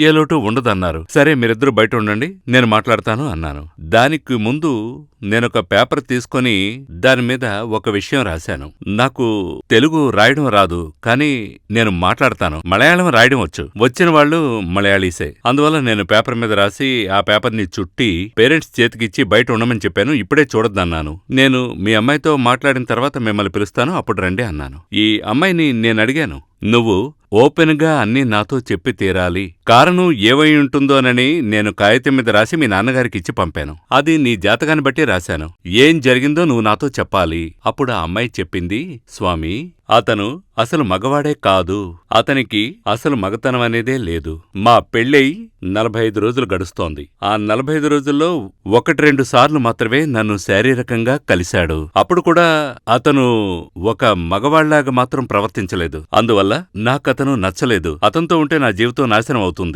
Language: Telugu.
ఏ లోటు ఉండదన్నారు. సరే మీరిద్దరూ బయట ఉండండి నేను మాట్లాడతాను అన్నాను. దానికి ముందు నేనొక పేపర్ తీసుకొని దాని మీద ఒక విషయం రాశాను. నాకు తెలుగు రాయడం రాదు కానీ నేను మాట్లాడతాను. మలయాళం రాయడం వచ్చు. వచ్చిన వాళ్ళు మలయాళీసే. అందువల్ల నేను పేపర్ మీద రాసి ఆ పేపర్ని చుట్టి పేరెంట్స్ చేతికిచ్చి బయట ఉండమని చెప్పాను. ఇప్పుడే చూడొద్దన్నాను. నేను మీ అమ్మాయితో మాట్లాడిన తర్వాత మిమ్మల్ని పిలుస్తాను అప్పుడు రండి అన్నాను. ఈ అమ్మాయిని నేను అడిగాను నువ్వు ఓపెన్గా అన్నీ నాతో చెప్పి తీరాలి. కారణం ఏవై ఉంటుందోనని నేను కాగితం మీద రాసి మీ నాన్నగారికి ఇచ్చి పంపాను. అది నీ జాతకాన్ని బట్టి రాశాను. ఏం జరిగిందో నువ్వు నాతో చెప్పాలి. అప్పుడు ఆ అమ్మాయి చెప్పింది స్వామి అతను అసలు మగవాడే కాదు. అతనికి అసలు మగతనం అనేదే లేదు. మా పెళ్ళై నలభై ఐదు రోజులు గడుస్తోంది. ఆ నలభై ఐదు రోజుల్లో ఒకటి రెండు సార్లు మాత్రమే నన్ను శారీరకంగా కలిశాడు. అప్పుడు కూడా అతను ఒక మగవాళ్ళాగా మాత్రం ప్రవర్తించలేదు. అందువల్ల నాకతను నచ్చలేదు. అతనితో ఉంటే నా జీవితం నాశనం అవుతుంది.